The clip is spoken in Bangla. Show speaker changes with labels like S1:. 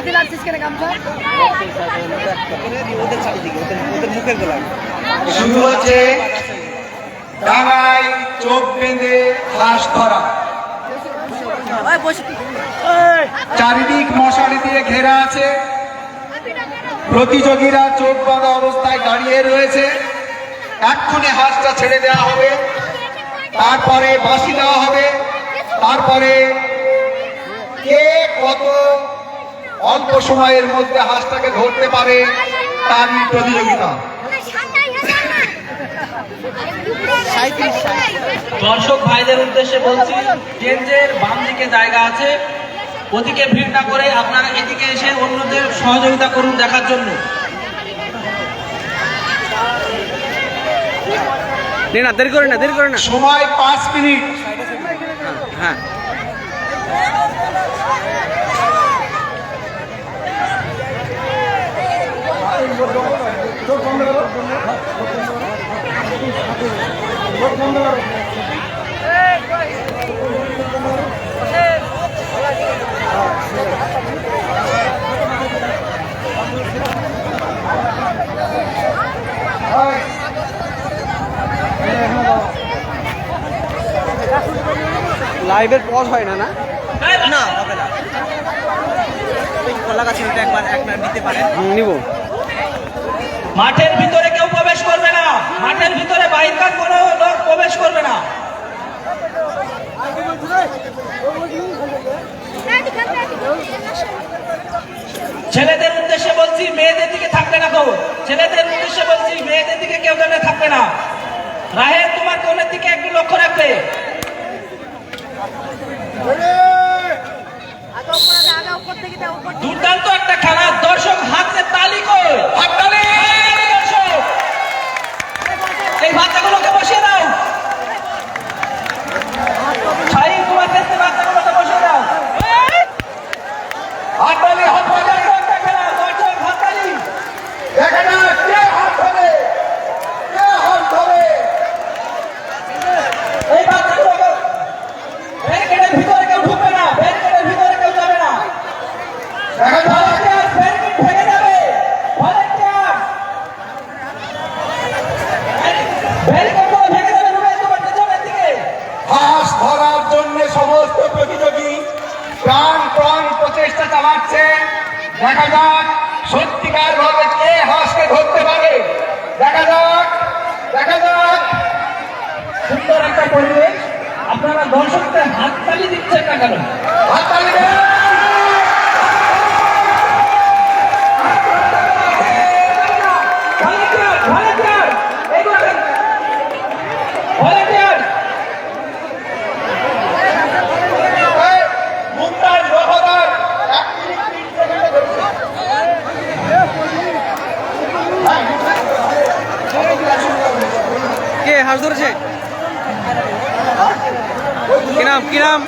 S1: হাতে লাগছিস কেন গামছা?
S2: ওদের চারিদিকে ওদের ওদের মুখের
S3: শুরু হচ্ছে ডাঙায় চোখ বেঁধে হাঁস ধরা। চারিদিক মশারি দিয়ে ঘেরা আছে। প্রতিযোগীরা চোখ বাঁধা অবস্থায় দাঁড়িয়ে রয়েছে। এক্ষুনি হাঁসটা ছেড়ে দেওয়া হবে। তারপরে বাঁশি দেওয়া হবে। তারপরে কে কত অল্প সময়ের মধ্যে হাঁসটাকে ধরতে পারে তার প্রতিযোগিতা।
S4: দর্শক ভাইদের উদ্দেশ্যে বলছি গেঞ্জের বাম দিকে জায়গা আছে ওদিকে ভিড় না করে আপনারা এদিকে এসে অন্যদের সহযোগিতা করুন দেখার জন্য।
S2: না দেরি করে না দেরি করে না।
S3: সময় পাঁচ মিনিট।
S2: হ্যাঁ। লাইভের পজ হয় না না?
S5: না হবে না। কলা গাছের একবার একবার নিতে পারেন।
S2: নিব।
S4: মাঠের ভিতরে কেউ প্রবেশ করবে না। মাঠের ভিতরে বাইরকার কোনো লোক প্রবেশ করবে না। ছেলেদের উদ্দেশ্যে বলছি মেয়েদের দিকে থাকবে না কেউ। ছেলেদের উদ্দেশ্যে বলছি মেয়েদের দিকে কেউ যেন থাকবে না। রাহের তোমার কোনের দিকে একটু লক্ষ্য রাখবে।
S1: আগে উপরে দে, আগে উপর থেকে উপর
S4: দুর্দান্ত একটা খেলা দর্শক হাতে তালি কই হাততালি দর্শক এই বাচ্চাগুলোকে বসিয়ে দাও ছাই তোমার ক্ষেত্রে বাচ্চাগুলোকে বসিয়ে দাও
S3: হাততালি হাততালি
S4: দুর্দান্ত একটা খেলা দর্শক হাততালি
S3: দেখা যাক কে হাত ধরে কে হাত ধরে
S4: এই বাচ্চাগুলোকে ব্যারিকেডের ভিতরে কেউ ঢুকবে না ব্যারিকেডের ভিতরে কেউ যাবে না
S3: দেখা যাক
S4: ভলেন্টিয়ার ব্যারিকেড ভেঙে যাবে ভলেন্টিয়ার ব্যারিকেডগুলো ভেঙে যাবে রুবেল তোমার পেছনের দিকে
S3: ধরার জন্য সমস্ত প্রতিযোগী প্রাণ প্রাণ প্রচেষ্টা চালাচ্ছে। দেখা যাক সত্যিকার ভাবে হাঁসকে ধরতে পারে। দেখা যাক দেখা যাক।
S4: সুন্দর একটা পরিবেশ। আপনারা দর্শকদের হাততালি দিচ্ছেন না কেন?
S2: হাঁস ধরেছে? কি নাম কি নাম?